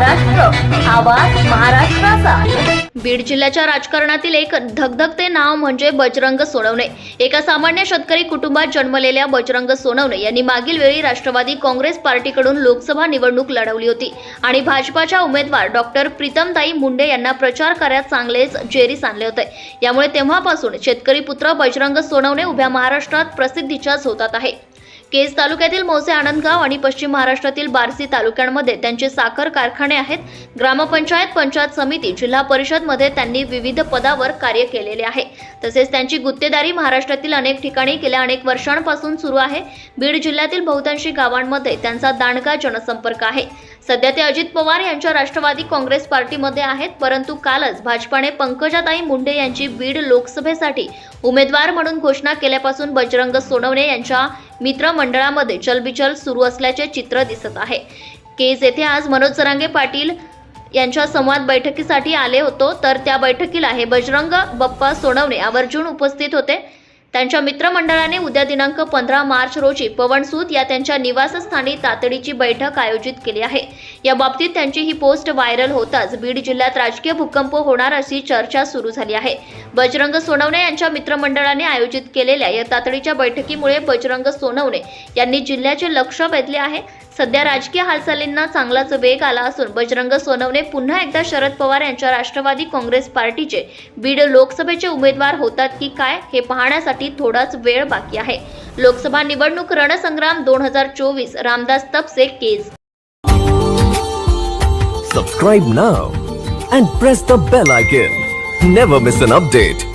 महाराष्ट्र आवाज महाराष्ट्राचा. बीड जिल्ह्याच्या राजकारणातील एक धगधगते नाव म्हणजे बजरंग सोनवणे. एका सामान्य शेतकरी कुटुंबात जन्मलेल्या बजरंग सोनवणे यांनी मागील वेळी राष्ट्रवादी काँग्रेस पार्टीकडून लोकसभा निवडणूक लढवली होती आणि भाजपाच्या उमेदवार डॉक्टर प्रीतमताई मुंडे यांना प्रचार कार्यात चांगलेच जेरीस आणले होते. यामुळे तेव्हापासून शेतकरी पुत्र बजरंग सोनवणे उभ्या महाराष्ट्रात प्रसिद्धीच्या झोतात आहे. केज तालुक्यातील मौसे आनंदगाव आणि पश्चिम महाराष्ट्रातील बार्सी तालुक्यांमध्ये त्यांचे साखर कारखाने आहेत. ग्रामपंचायत पंचायत समिती जिल्हा परिषदमध्ये त्यांनी विविध पदावर कार्य केलेले आहे. तसेच त्यांची गुत्तेदारी महाराष्ट्रातील अनेक ठिकाणी गेल्या अनेक वर्षांपासून सुरू आहे. बीड जिल्ह्यातील बहुतांशी गावांमध्ये त्यांचा दांडगा जनसंपर्क आहे. सध्या ते अजित पवार यांच्या राष्ट्रवादी काँग्रेस पार्टीमध्ये आहेत. परंतु कालच भाजपाने पंकजाताई मुंडे यांची बीड लोकसभेसाठी उमेदवार म्हणून घोषणा केल्यापासून बजरंग सोनवणे यांच्या मित्रमंडळामध्ये चलबिचल सुरू असल्याचे चित्र दिसत आहे. केज येथे आज मनोज सरांगे पाटील यांच्या संवाद बैठकीसाठी आले होतो तर त्या बैठकीला हे बजरंग बप्पा सोनवणे आवर्जून उपस्थित होते. त्यांच्या मित्रमंडळाने उद्या दिनांक पंधरा मार्च रोजी पवनसूत या त्यांच्या निवासस्थानी तातडीची बैठक आयोजित केली आहे. या बाबतीत त्यांची ही पोस्ट व्हायरल होताच बीड जिल्ह्यात राजकीय भूकंप होणार अशी चर्चा सुरू झाली आहे. बजरंग सोनवणे यांच्या मित्रमंडळाने आयोजित केलेल्या या तातडीच्या बैठकीमुळे बजरंग सोनवणे यांनी जिल्ह्याचे लक्ष वेधले आहे. सध्या राजकीय हालचालींना चांगलाच वेग आला असून बजरंग सोनवणे पुन्हा एकदा शरद पवार यांच्या राष्ट्रवादी काँग्रेस पार्टीचे बीड लोकसभेचे उमेदवार होतात की काय हे पाहण्यासाठी थोडाच वेळ बाकी आहे. लोकसभा निवडणूक रणसंग्राम दोन हजार चोवीस. Ramdas Tapase Kej. Subscribe now and press the bell icon never miss an update